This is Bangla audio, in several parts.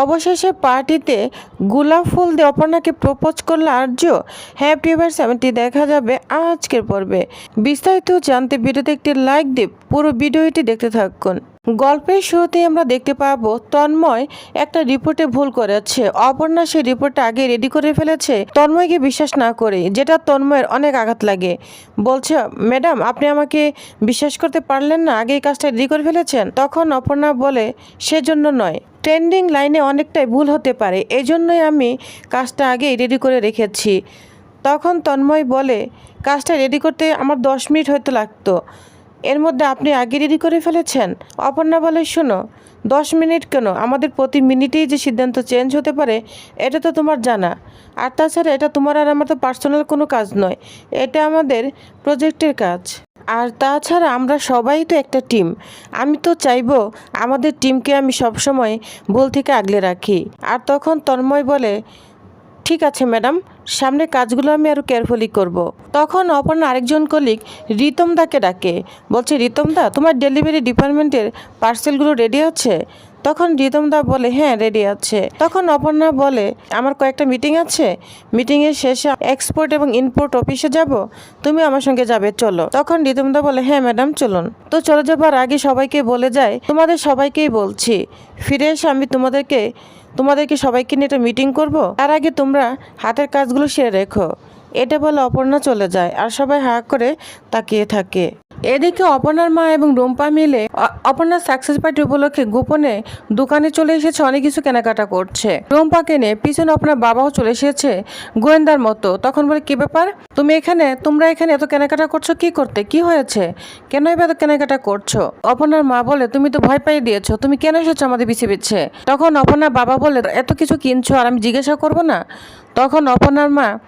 অবশেষে পার্টিতে গোলাপ ফুল দিয়ে অপর্ণাকে প্রপোজ করল আর্য। হ্যাপি এভার সেভেন্টি দেখা যাবে আজকের পর্বে। বিস্তারিত জানতে ভিডিওতে একটি লাইক দিয়ে পুরো ভিডিওটি দেখতে থাকুন। গল্পের শুরুতে আমরা দেখতে পাবো তন্ময় একটা রিপোর্টে ভুল করেছে। অপর্ণা সেই রিপোর্টটা আগে রেডি করে ফেলেছে। তন্ময়কে বিশ্বাস না করে, যেটা তন্ময়ের অনেক আঘাত লাগে। বলছে, ম্যাডাম, আপনি আমাকে বিশ্বাস করতে পারলেন না, আগে এই কাজটা রেডি করে ফেলেছেন? তখন অপর্ণা বলে, সেজন্য নয়। ট্রেন্ডিং লাইনে অনেকটাই ভুল হতে পারে এই জন্যই আমি কাজটা আগেই রেডি করে রেখেছি। তখন তন্ময় বলে, কাজটা রেডি করতে আমার দশ মিনিট হয়তো লাগতো। এর মধ্যে আপনি আগে রেডি করে ফেলেছেন? অপর্ণা বলে, শোনো, দশ মিনিট কেন? আমাদের প্রতি মিনিটেই যে সিদ্ধান্ত চেঞ্জ হতে পারে, এটা তো তোমার জানা। আর তাছাড়া এটা তোমার আর আমার তো পার্সোনাল কোনো কাজ নয়। এটা আমাদের প্রজেক্টের কাজ। আর তাছাড়া আমরা সবাই তো একটা টিম। আমি তো চাইব আমাদের টিমকে আমি সবসময় ভুল থেকে আগলে রাখি। আর তখন তন্ময় বলে, ঠিক আছে ম্যাডাম সামনে কাজগুলো আমি আরও কেয়ারফুলি করব। তখন অপর্ণা আরেকজন কলিক রিতমদাকে ডাকে। বলছে, রিতমদা, তোমার ডেলিভারি ডিপার্টমেন্টের পার্সেলগুলো রেডি আছে? তখন রিতম দা বলে হ্যাঁ রেডি আছে। তখন অপর্ণা বলে, আমার কয়েকটা মিটিং আছে। মিটিংয়ের শেষে এক্সপোর্ট এবং ইম্পোর্ট অফিসে যাব। তুমি আমার সঙ্গে যাবে, চলো। তখন রিতম দা বলে হ্যাঁ ম্যাডাম চলুন। তো চলে যাবার আগে সবাইকে বলে যায়, তোমাদের সবাইকেই বলছি, ফিরে এসে আমি তোমাদেরকে তোমাদেরকে সবাইকে নিয়ে একটা মিটিং করব। তার আগে তোমরা হাতের কাজগুলো সেরে রেখো। এটা বলে অপর্ণা চলে যায় আর সবাই হা করে তাকিয়ে থাকে। এদিকে অপর্ণার মা এবং রুম্পা মিলে অ- অপর্ণার সাকসেস পার্টি উপলক্ষে গোপনে দোকানে চলে এসেছে অনেক কিছু কেনাকাটা করছে। রুম্পাকে নিয়ে পিছনে আপনার বাবাও চলে এসেছে গোয়েন্দার মতো। তখন বলে, কি ব্যাপার? তুমি এখানে? তোমরা এখানে এত কেনাকাটা করছ? কি করতে? কি হয়েছে? কেন এবার এত কেনাকাটা করছ? অপর্ণার মা বলে, তুমি তো ভয় পাইয়ে দিয়েছ। তুমি কেন এসেছ আমাদের পিছিয়ে পিছে? তখন অপর্ণার বাবা বলে, এত কিছু কিনছো আর আমি জিজ্ঞাসা করব না? তখন অপর্ণার মা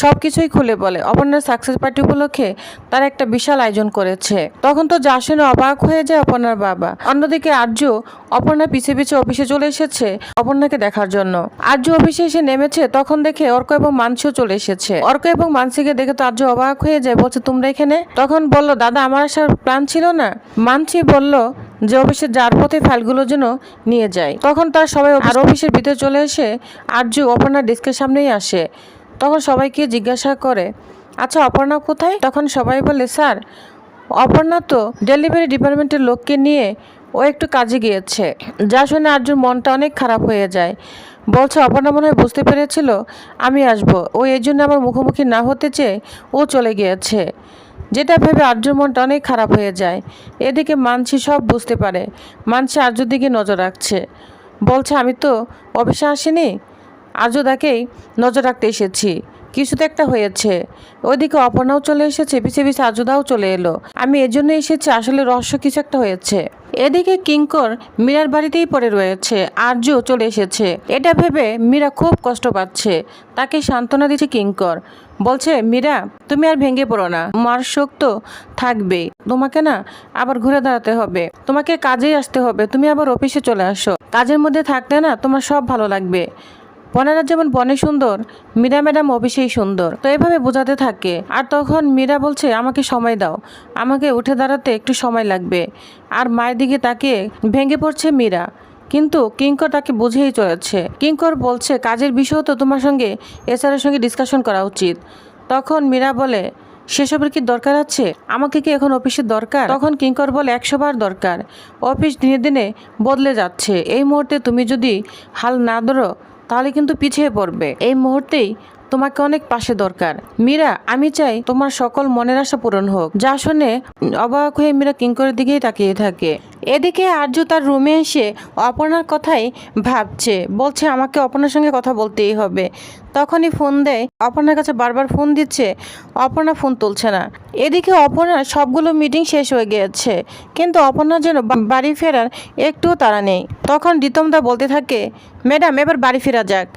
সব কিছুই খুলে বলে। অপর্ণার সাকসেস পার্টি উপলক্ষে তার একটা বিশাল আয়োজন করেছে। তখন তো যা শুনে অবাক হয়ে যায় অপর্ণার বাবা। অন্যদিকে আর্য অপর্ণা পিছে পিছে অফিসে চলে এসেছে অপর্ণাকে দেখার জন্য। আর্য অফিসে এসে নেমেছে, তখন দেখে অর্ক এবং মানসিও চলে এসেছে। অর্ক এবং মানসিকে দেখে তো আর্য অবাক হয়ে যায়, বলছে, তোমরা এখানে? তখন বলল, দাদা, আমার আসার প্ল্যান ছিল না। মানসি বলল যে অফিসে যার পথে ফাইলগুলো যেন নিয়ে যায় তখন তার সবাই আর অফিসের ভিতরে চলে এসে আর্য অপর্ণার ডেস্কের সামনেই আসে। তখন সবাইকে জিজ্ঞাসা করে আচ্ছা অপর্ণা কোথায়? তখন সবাই বলে, স্যার, অপর্ণা তো ডেলিভারি ডিপার্টমেন্টের লোককে নিয়ে ও একটু কাজে গিয়েছে। যা শুনে আর্যুর মনটা অনেক খারাপ হয়ে যায়। বলছে, অপর্ণা মনে হয় বুঝতে পেরেছিল, আমি আসব। ও এই জন্য আমার মুখোমুখি না হতে চেয়ে ও চলে গিয়েছে। যেটা ভেবে আর্যর মনটা অনেক খারাপ হয়ে যায়। এদিকে মানসি সব বুঝতে পারে। মানসি আর্যর দিকে নজর রাখছে। বলছে, আমি তো অফিসে আসিনি। আর্যদাকেই নজর রাখতে এসেছি। কিছু তো একটা হয়েছে। ওইদিকে অপর্ণাও চলে এসেছে পিছিয়ে পিছিয়ে আর্যদাও চলে এলো। আমি এজন্য এসেছি, আসলে রহস্য কিছু একটা হয়েছে। এদিকে কিঙ্কর মীরার বাড়িতেই পড়ে রয়েছে আর্য চলে এসেছে। এটা ভেবে মীরা খুব কষ্ট পাচ্ছে। তাকে সান্ত্বনা দিচ্ছে কিঙ্কর। বলছে, মীরা, তুমি আর ভেঙে পড়ো না। মার শোক তো থাকবেই। তোমাকে না আবার ঘুরে দাঁড়াতে হবে। তোমাকে কাজেই আসতে হবে। তুমি আবার অফিসে চলে আসো। কাজের মধ্যে থাকতে না তোমার সব ভালো লাগবে। বনেরা যেমন বনে সুন্দর। মীরা ম্যাডাম অফিসেই সুন্দর। তো এভাবে বোঝাতে থাকে। আর তখন মীরা বলছে, আমাকে সময় দাও। আমাকে উঠে দাঁড়াতে একটু সময় লাগবে। আর মায়ের দিকে তাকিয়ে ভেঙে পড়ছে মীরা। কিন্তু কিঙ্কর তাকে বুঝেই চলেছে। কিঙ্কর বলছে, কাজের বিষয় তো তোমার সঙ্গে এসআরের সঙ্গে ডিসকাশন করা উচিত। তখন মীরা বলে, সেসবের কি দরকার আছে? আমাকে কি এখন অফিসের দরকার? তখন কিঙ্কর বলে, একশো বার দরকার। অফিস দিনে দিনে বদলে যাচ্ছে। এই মুহূর্তে তুমি যদি হাল না ধরো তাহলে কিন্তু পিছিয়ে পড়বে। এই মুহূর্তেই তোমাকে অনেক পাশে দরকার। মীরা, আমি চাই তোমার সকল মনের আশা পূরণ হোক। যা শুনে অবাক হয়ে মীরা কিঙ্করের দিকেই তাকিয়ে থাকে। এদিকে আর্য তার রুমে এসে অপর্ণার কথাই ভাবছে। বলছে, আমাকে অপর্ণার সঙ্গে কথা বলতেই হবে। তখনই ফোন দেয়। অপর্ণার কাছে বারবার ফোন দিচ্ছে। অপর্ণা ফোন তুলছে না। এদিকে অপর্ণার সবগুলো মিটিং শেষ হয়ে গিয়েছে কিন্তু অপর্ণার যেন বা- বাড়ি ফেরার একটুও তারা নেই। তখন রিতমদা বলতে থাকে, ম্যাডাম, এবার বাড়ি ফেরা যাক।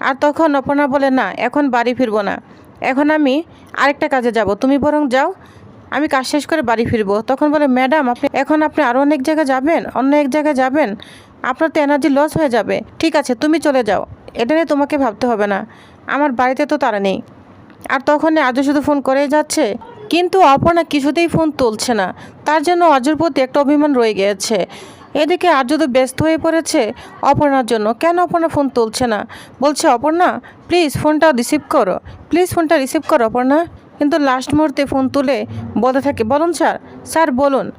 আর তখন অপর্ণা বলে, না, এখন বাড়ি ফিরবো না। এখন আমি আরেকটা কাজে যাব। তুমি বরং যাও, আমি কাজ শেষ করে বাড়ি ফিরবো। তখন বলে, ম্যাডাম, আপনি এখন আপনি আরও অনেক জায়গায় যাবেন, অন্য এক জায়গায় যাবেন। আপনার তো এনার্জি লস হয়ে যাবে। ঠিক আছে, তুমি চলে যাও। এটা নিয়ে তোমাকে ভাবতে হবে না। আমার বাড়িতে তো তারা নেই। আর তখন আজও শুধু ফোন করেই যাচ্ছে। কিন্তু অপর্ণা কিছুতেই ফোন তুলছে না। তার জন্য অজর প্রতি একটা অভিমান রয়ে গিয়েছে। এদিকে আর্য তো ব্যস্ত হয়ে পড়েছে। অপর্ণার জন্য কেন অপর্ণা ফোন তুলছে না? বলছে, অপর্ণা প্লিজ ফোনটা রিসিভ করো। প্লিজ ফোনটা রিসিভ করো অপর্ণা। কিন্তু লাস্ট মুহূর্তে ফোন তুলে বলতে থাকে, বলুন স্যার স্যার বলুন।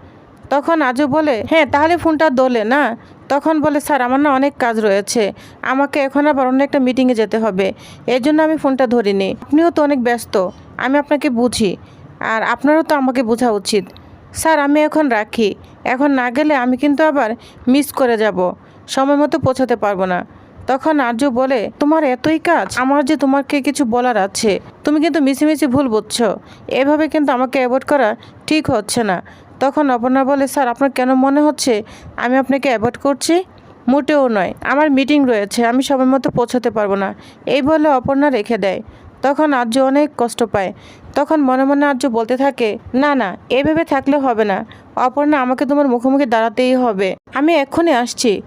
তখন আজও বলে হ্যাঁ তাহলে ফোনটা দোলে না? তখন বলে, স্যার, আমার না অনেক কাজ রয়েছে। আমাকে এখন আবার অন্য একটা মিটিংয়ে যেতে হবে। এর জন্য আমি ফোনটা ধরিনি। আপনিও তো অনেক ব্যস্ত। আমি আপনাকে বুঝি। আর আপনারও তো আমাকে বোঝা উচিত। স্যার, আমি এখন রাখি। এখন না গেলে আমি কিন্তু আবার মিস করে যাব। সময় মতো পৌঁছাতে পারব না। তখন আর্য বলে, তোমার এতই কাজ, আমার যে তোমাকে কিছু বলার আছে, তুমি কিন্তু মিছিমিছি ভুল বুঝছ। এভাবে কিন্তু আমাকে অ্যাভয়েড করা ঠিক হচ্ছে না। তখন অপর্ণা বলে, স্যার, আপনার কেন মনে হচ্ছে আমি আপনাকে অ্যাভয়েড করছি? মোটেও নয়। আমার মিটিং রয়েছে, আমি সময় মতো পৌঁছাতে পারব না। এই বলে অপর্ণা রেখে দেয়। তখন আর্য অনেক কষ্ট পায়। তখন মনে মনে আর্য বলতে থাকে, না না এভাবে থাকলে হবে না। অপর্ণা, আমাকে তোমার মুখোমুখি দাঁড়াতেই হবে। আমি এক্ষুনি আসছি।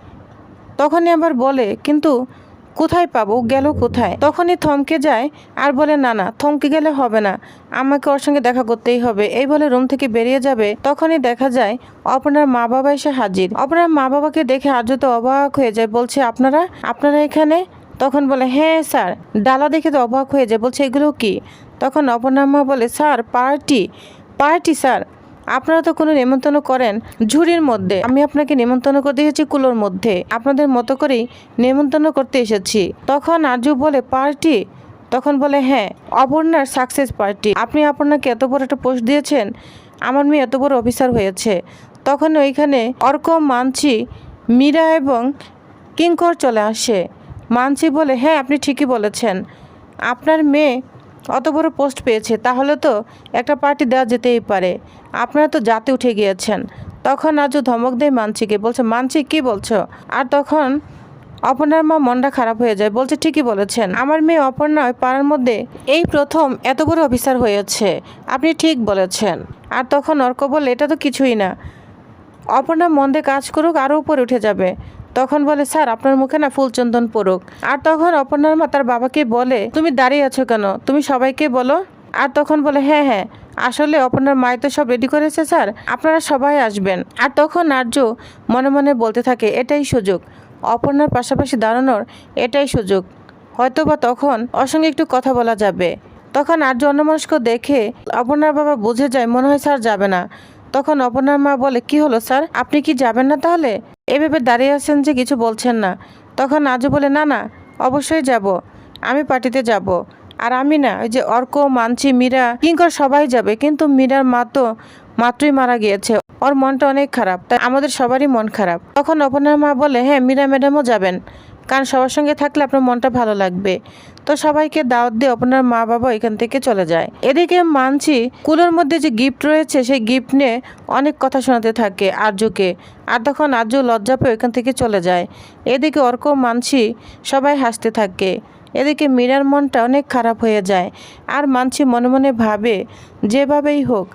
তখনই আবার বলে, কিন্তু কোথায় পাবো? গেল কোথায়? তখনই থমকে যায় আর বলে, না না, থমকে গেলে হবে না। আমাকে ওর সঙ্গে দেখা করতেই হবে। এই বলে রুম থেকে বেরিয়ে যাবে। তখনই দেখা যায় অপনার মা বাবা এসে হাজির। অপনার মা বাবাকে দেখে আর্য তো অবাক হয়ে যায়। বলছে, আপনারা? আপনারা এখানে? তখন বলে হ্যাঁ স্যার। ডালা দেখে তো অবাক হয়ে যায়, বলছে, এগুলো কি? তখন অপর্ণার মা বলে, স্যার, পার্টি। Party, sir? আপনারা তো কোনো নেমন্তন্ন করেন ঝুড়ির মধ্যে। আমি আপনাকে নেমন্তন্ন করতে এসেছি কুলোর মধ্যে। আপনাদের মতো করেই নেমন্তন্ন করতে এসেছি। তখন আরজু বলে, পার্টি? তখন বলে হ্যাঁ অপর্ণার সাকসেস পার্টি। আপনি আপনাকে এত বড় একটা পোস্ট দিয়েছেন? আমার মেয়ে এত বড় অফিসার হয়েছে। তখন ওইখানে অর্ক, মানছি, মীরা এবং কিঙ্কর চলে আসে। মানছি বলে হ্যাঁ আপনি ঠিকই বলেছেন। আপনার মেয়ে অত বড় পোস্ট পেয়েছে, তাহলে তো একটা পার্টি দেওয়া যেতেই পারে। আপনারা তো জাতে উঠে গিয়েছেন। তখন আজও ধমক দেয় মানছিকে। বলছে, মানছি, কি বলছো? আর তখন অপর্ণার মা মনটা খারাপ হয়ে যায়। বলছে, ঠিকই বলেছেন। আমার মেয়ে অপর্ণা ওই পাড়ার মধ্যে এই প্রথম এত বড় অফিসার হয়েছে। আপনি ঠিক বলেছেন। আর তখন অর্ক বলে, এটা তো কিছুই না। অপর্ণা মন্দে কাজ করুক আরও উপরে উঠে যাবে। তখন বলে, স্যার, আপনার মুখে না ফুল চন্দন পড়ুক। আর তখন অপর্ণার মা তার বাবাকে বলে, তুমি দাঁড়িয়ে আছো কেন? তুমি সবাইকে বলো। আর তখন বলে হ্যাঁ হ্যাঁ আসলে অপর্ণার মায় তো সব রেডি করেছে, স্যার। আপনারা সবাই আসবেন। আর তখন আর্য মনে মনে বলতে থাকে, এটাই সুযোগ। অপর্ণার পাশাপাশি দাঁড়ানোর এটাই সুযোগ। হয়তো বা তখন ওর সঙ্গে একটু কথা বলা যাবে। তখন আর্য অন্যমনস্ক দেখে অপর্ণার বাবা বুঝে যায়, মনে হয় স্যার যাবে না। তখন অপর্ণার মা বলে, কি হলো স্যার? আপনি কি যাবেন না তাহলে? এভাবে দাঁড়িয়ে আছেন যে কিছু বলছেন না। তখন আজও বলে, না না, অবশ্যই যাব। আমি পার্টিতে যাব। আর আমি না, ওই যে অর্ক, মানছি, মীরা, কিঙ্কর সবাই যাবে। কিন্তু মীরার মা তো মাত্রই মারা গিয়েছে। ওর মনটা অনেক খারাপ। তাই আমাদের সবারই মন খারাপ। তখন অপর্ণার মা বলে হ্যাঁ মীরা ম্যাডামও যাবেন। কারণ সবার সঙ্গে থাকলে আপনার মনটা ভালো লাগবে। তো সবাইকে দাওয়াত দিয়ে আপনার মা বাবা এখান থেকে চলে যায়। এদিকে মানছি কুলোর মধ্যে যে গিফট রয়েছে, সেই গিফট নিয়ে অনেক কথা শোনাতে থাকে আর্যকে। আর তখন আর্য লজ্জা পেয়ে ওইখান থেকে চলে যায়। এদিকে অর্ক মানছি সবাই হাসতে থাকে। এদিকে মীরার মনটা অনেক খারাপ হয়ে যায়। আর মানছি মনে মনে ভাবে, যেভাবেই হোক,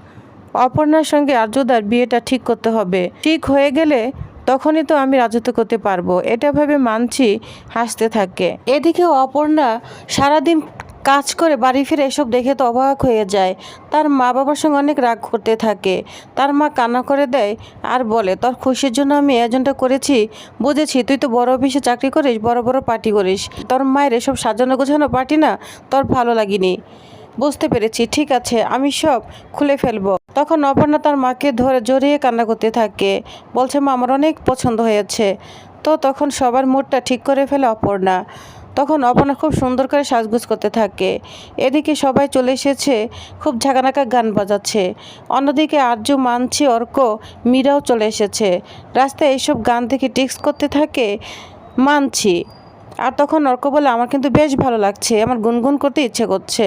অপর্ণার সঙ্গে আর্যদার বিয়েটা ঠিক করতে হবে। ঠিক হয়ে গেলে তখনই তো আমি রাজত্ব করতে পারব। এটা ভেবে মানছি হাসতে থাকে। এদিকে অপর্ণা সারাদিন কাজ করে বাড়ি ফিরে এসব দেখে তো অবাক হয়ে যায়। তার মা বাবার সঙ্গে অনেক রাগ করতে থাকে। তার মা কান্না করে দেয় আর বলে, তোর খুশির জন্য আমি আয়োজনটা করেছি, বুঝেছি। তুই তো বড় অফিসে চাকরি করিস, বড় বড় পার্টি করিস। তোর মায়ের এসব সাজানো গোছানো পার্টি না তোর ভালো লাগেনি। বুঝতে পেরেছি, ঠিক আছে, আমি সব খুলে ফেলব। তখন অপর্ণা তার মাকে ধরে জড়িয়ে কান্না করতে থাকে। বলছে, মা, আমার অনেক পছন্দ হয়েছে। তো তখন সবার মুডটা ঠিক করে ফেলে অপর্ণা। তখন অপর্ণা খুব সুন্দর করে সাজগুজ করতে থাকে। এদিকে সবাই চলে এসেছে, খুব ঝাঁকানাকা গান বাজাচ্ছে। অন্যদিকে আর্য মানছি, অর্ক, মীরাও চলে এসেছে। রাস্তায় এইসব গান থেকে টিক্স করতে থাকে, মানছি। আর তখন অর্ক বলে, আমার কিন্তু বেশ ভালো লাগছে, আমার গুনগুন করতে ইচ্ছে করছে।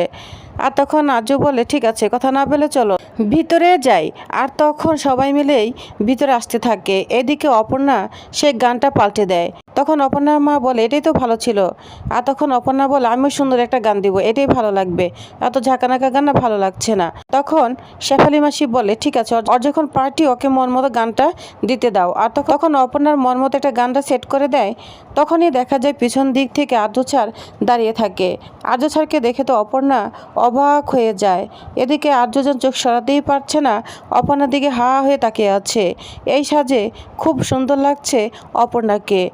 আর তখন আজু বলে, ঠিক আছে, কথা না বলে চলো। ভিতরে যাই, আর তখন সবাই মিলেই ভিতরে আসতে থাকে। এদিকে অপর্ণা সে গানটা পাল্টে দেয়। তখন অপর্ণার মা বলে, এটাই তো ভালো ছিল। আর তখন অপর্ণা বলে, আমিও সুন্দর একটা গান দিব, এটাই ভালো লাগবে। এত ঝাঁকানাকা গান না ভালো লাগছে না। তখন শেফালি মাসি বলে, ঠিক আছে ওর- যখন পার্টি, ওকে মন মতো গানটা দিতে দাও। আর তখন অপর্ণার মন মতো একটা গানটা সেট করে দেয়। তখনই দেখা যায় পিছন দিক থেকে আর্যছার দাঁড়িয়ে থাকে। আর্যছারকে দেখে তো অপর্ণা অবাক হয়ে যায়। এদিকে আর্যজন চোখ সরাতেই পারছে না, অপর্ণার দিকে হা হয়ে তাকিয়ে আছে। এই সাজে খুব সুন্দর লাগছে অপর্ণাকে।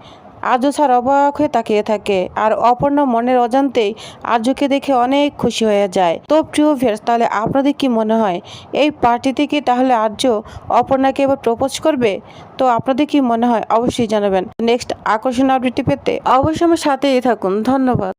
আর্য স্যার অবাক হয়ে তাকিয়ে থাকে আর অপর্ণা মনের অজান্তেই আজুকে দেখে অনেক খুশি হয়ে যায়। তো প্রিয় ভিয়ার্স তাহলে আপনাদের কি মনে হয়, এই পার্টিতে কি তাহলে আর্য অপর্ণাকে এবার প্রপোজ করবে? তো আপনাদের কি মনে হয়, অবশ্যই জানাবেন। নেক্সট আকর্ষণ আপডেটটি পেতে অবশ্যই আমার সাথেই থাকুন। ধন্যবাদ।